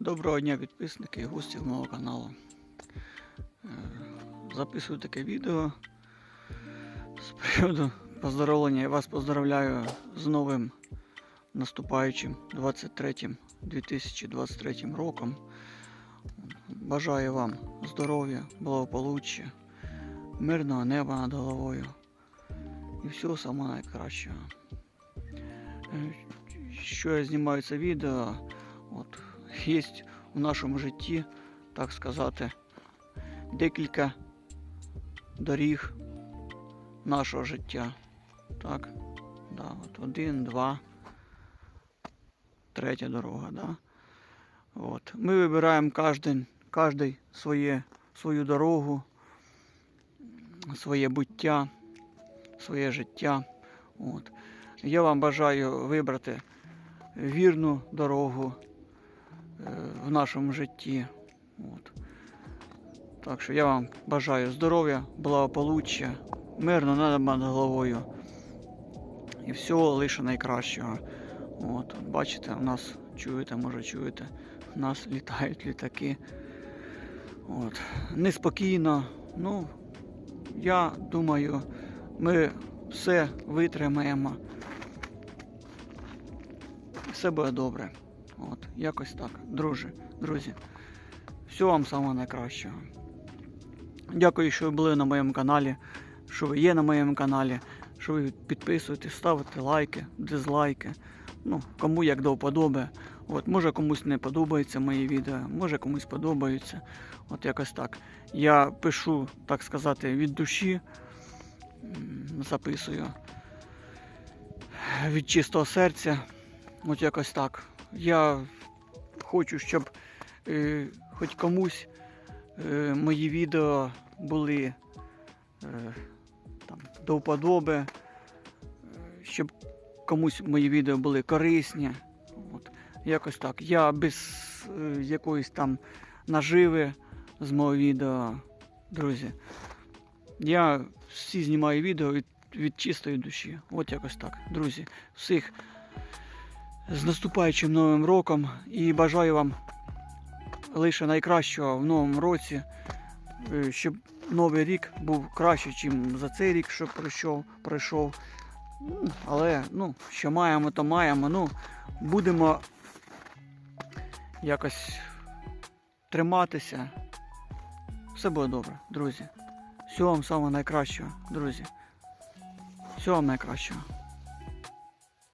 Доброго дня підписники і гості мого каналу. Е, Записую таке відео з приводу поздоровлення. Я вас поздравляю з новим наступаючим 23 2023 роком. Бажаю вам здоров'я, благополуччя, мирного неба над головою і всього самого найкращого. Е, Що я знімаю це відео? От, є в нашому житті, так сказати, декілька доріг нашого життя. Так? Да, от один, два, третя дорога. Да? От. Ми вибираємо кожен, кожний своє, свою дорогу, своє буття, своє життя. От. Я вам бажаю вибрати вірну дорогу в нашому житті. От. Так що я вам бажаю здоров'я, благополуччя, мирно неба над головою і всього лише найкращого. От, бачите, у нас чуєте, може чуєте, у нас літають літаки. От. Неспокійно. Ну, я думаю, ми все витримаємо. Все буде добре. От, якось так, друже, друзі. Всього вам самого найкращого. Дякую, що ви були на моєму каналі, що ви є на моєму каналі, що ви підписуєтесь, ставите лайки, дизлайки. Ну, кому як до вподоби. От, може комусь не подобається мої відео, може комусь подобаються. От якось так. Я пишу, так сказати, від душі, записую від чистого серця. От якось так. Я хочу, щоб е, хоч комусь е, мої відео були е, там, до вподоби, е, щоб комусь мої відео були корисні. От, якось так. Я без е, якоїсь там наживи з мого відео, друзі. Я всі знімаю відео від, від чистої душі. От якось так. Друзі, всіх з наступаючим новим роком і бажаю вам лише найкращого в новому році, е, щоб новий рік був краще, ніж за цей рік, що пройшов. пройшов. Але ну, що маємо, то маємо. Ну, будемо якось триматися. Все буде добре, друзі. Всього вам самого найкращого, друзі. Всього вам найкращого.